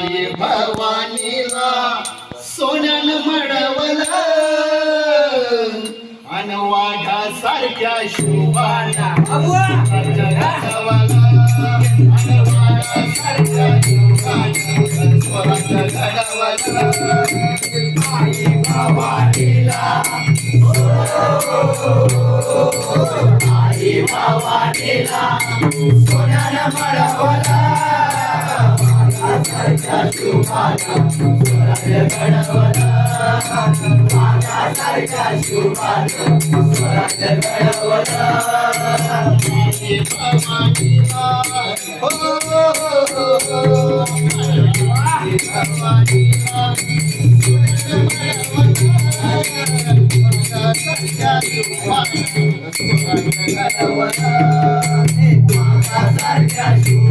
भवानीला सोन्यानं मडवलं. अन वाघासारख्या शोभाला जगावाला अन वाघासारख्या शोभाला स्वराज्य घडवलं आई भवानीला आई भवानीला सोन्यानं मडवलं वाघासारख्या शोभाला स्वराज्य घडवलं वाघासारख्या शोभाला स्वराज्य घडवलं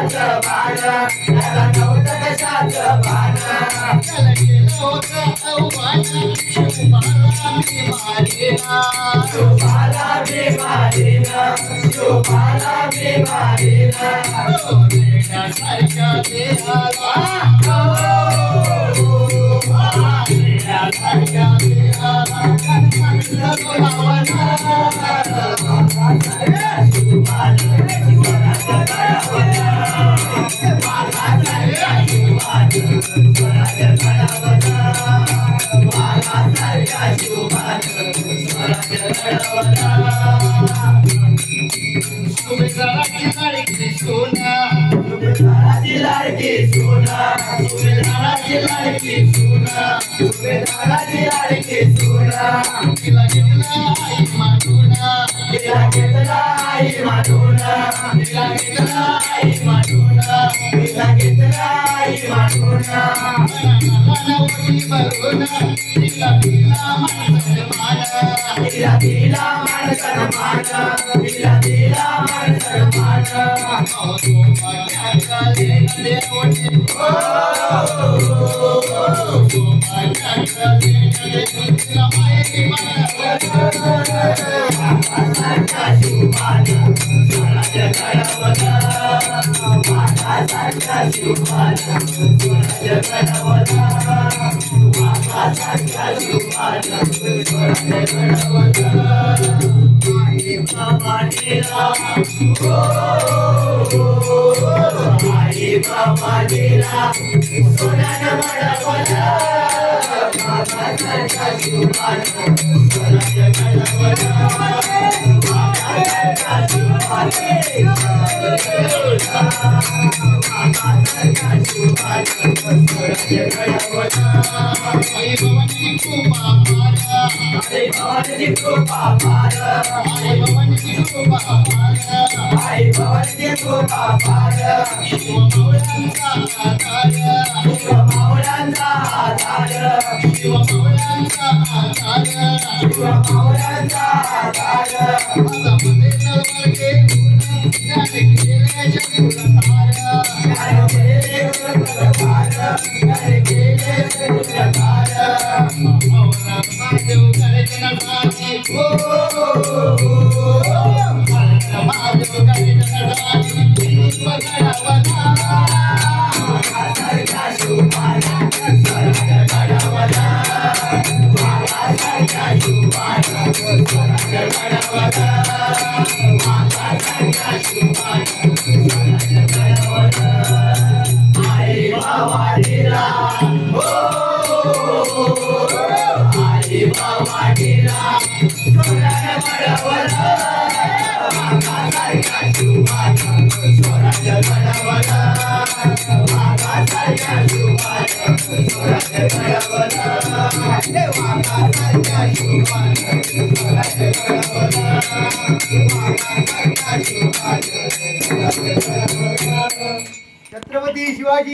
कशाचं भानं त्याला नव्हतं कशाचं भानं शोभाला बिमारीनं शोभाला बिमारीनं सुभेदाराची लाडकी सोना सुभेदाराची लाडकी सोना सुभेदाराची लाडकी सोना तिला घेतला आई मानूना तिला घेतला आई मानूना तिला घेतला आई मानूना तिला घेतला आई मानूना तिला दिला मान तिला दिला मान सन्मान तिला दिला मान सन्मान आई बाबाजीला सोन्यानं मडवलं बाबासारखा Bye. आधार शिवमावळ्यांचा आधार शिवमावळ्यांचा आधार हातामध्ये तलवार घेऊन ज्ञान सारखा शिवपाल छत्रपती शिवाजी